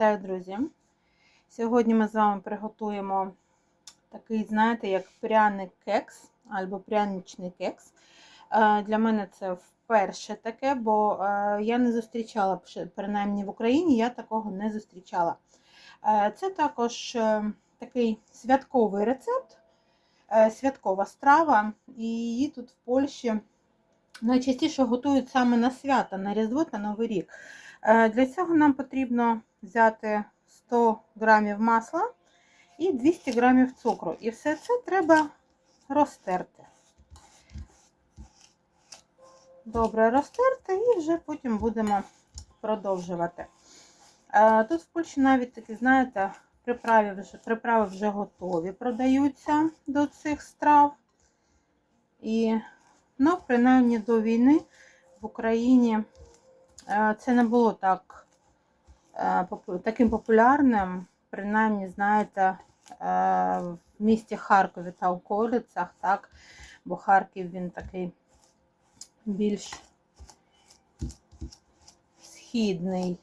Вітаю, друзі! Сьогодні ми з вами приготуємо такий, знаєте, як пряний кекс або пряничний кекс. Е, Для мене це вперше таке, бо е, я не зустрічала, принаймні в Україні, я такого не зустрічала. Е, Це також такий святковий рецепт, святкова страва, і її тут в Польщі найчастіше готують саме на свята, на Різдво та Новий рік. Е, Для цього нам потрібно взяти 100 грамів масла і 200 грамів цукру. І все це треба розтерти. Добре розтерти і вже потім будемо продовжувати. Е, Тут в Польщі навіть такі, знаєте, приправи вже, приправи вже готові, продаються до цих страв. І, ну, принаймні до війни в Україні це не було так е, таким популярним, принаймні, знаєте, е, в місті Харкові та околицях, так, бо Харків він такий більш східний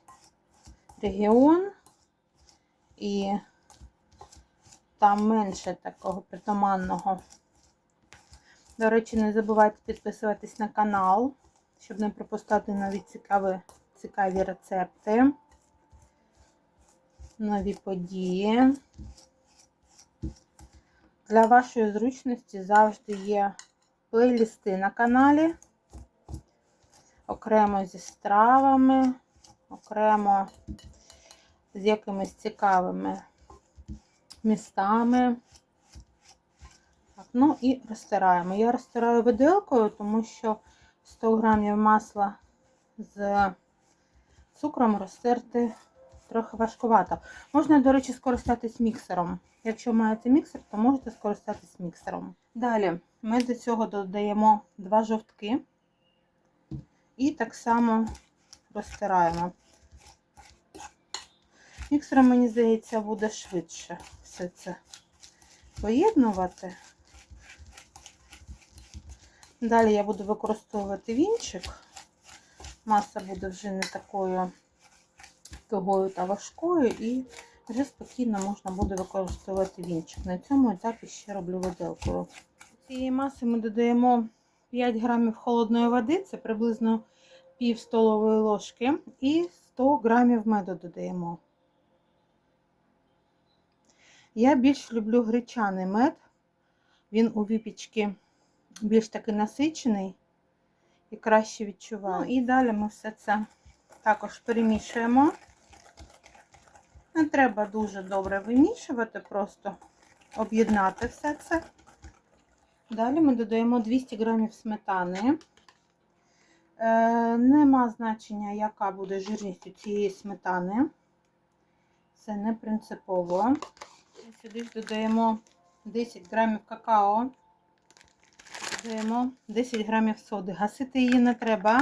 регіон, і там менше такого притаманного. До речі, не забувайте підписуватись на канал, щоб не пропускати нові цікаві, цікаві рецепти, нові події. Для вашої зручності завжди є плейлісти на каналі, окремо зі стравами, окремо з якимись цікавими містами. Так, ну і розтираємо. Я розтираю виделкою, тому що 100 грамів масла з цукром розтерти трохи важкувато. Можна, до речі, скористатись міксером. Якщо маєте міксер, то можете скористатись міксером. Далі ми до цього додаємо два жовтки і так само розтираємо. Міксером, мені здається, буде швидше все це поєднувати. Далі я буду використовувати вінчик. Маса буде вже не такою тугою та важкою, і вже спокійно можна буде використовувати вінчик. На цьому етапі ще роблю виделкою. Цієї маси ми додаємо 5 грамів холодної води, це приблизно пів столової ложки, і 100 грамів меду додаємо. Я більш люблю гречаний мед. Він у випічки більш такий насичений і краще відчуваю. Ну, і далі ми все це також перемішуємо. Не треба дуже добре вимішувати, просто об'єднати все це. Далі ми додаємо 200 грамів сметани. Е, нема значення, яка буде жирність у цієї сметани. Це не принципово. Сюди ж додаємо 10 грамів какао. Додаємо 10 грамів соди. Гасити її не треба.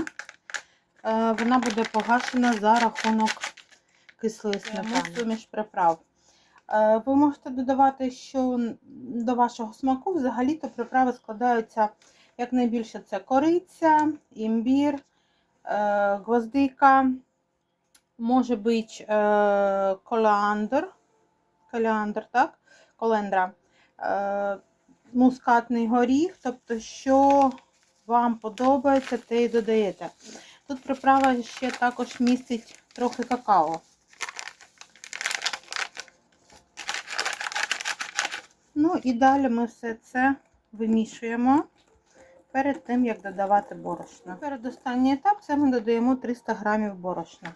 Е, Вона буде погашена за рахунок кислої сметани. Суміш приправ. Е, Ви можете додавати, що до вашого смаку взагалі-то приправи складаються якнайбільше це кориця, імбір, е, гвоздика, може бути колеандр, колеандр, так? колендра, мускатний горіх, тобто, що вам подобається, те і додаєте. Тут приправа ще також містить трохи какао. Ну і далі ми все це вимішуємо перед тим, як додавати борошно. Передостанній етап це ми додаємо 300 грамів борошна.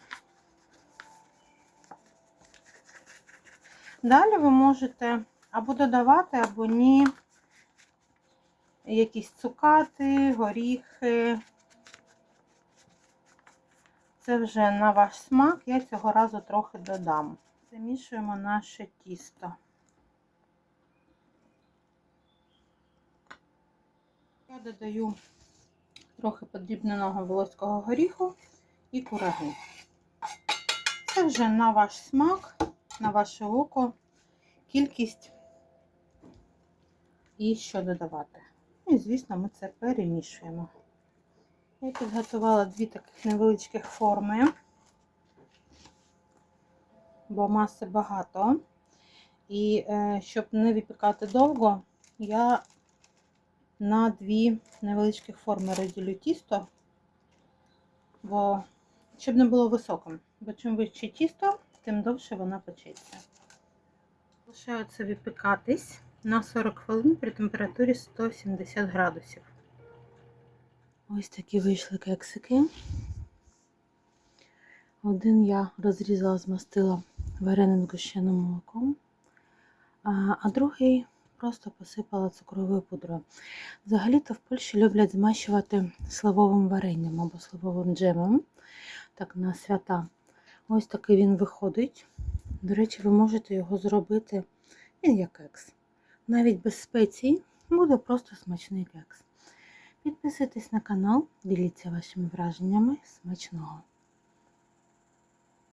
Далі ви можете або додавати, або ні, якісь цукати, горіхи. Це вже на ваш смак, я цього разу трохи додам. Замішуємо наше тісто. Я додаю трохи подрібненого волоського горіху і кураги. Це вже на ваш смак, на ваше око, кількість і що додавати. Ну, І, звісно, ми це перемішуємо. Я підготувала дві таких невеличких форми. бо маси багато. І е, щоб не випікати довго, я на дві невеличких форми розділю тісто, бо щоб не було високим. Бо чим вище тісто, тим довше вона печеться. Лишаю це випікатись на 40 хвилин при температурі 170 градусів. Ось такі вийшли кексики. Один я розрізала, змастила вареним згущеним молоком, а, другий просто посипала цукровою пудрою. Взагалі-то в Польщі люблять змащувати сливовим варенням або сливовим джемом, так на свята. Ось такий він виходить. До речі, ви можете його зробити він як кекс. Навіть без спецій буде просто смачний кекс. Підписуйтесь на канал, діліться вашими враженнями. Смачного!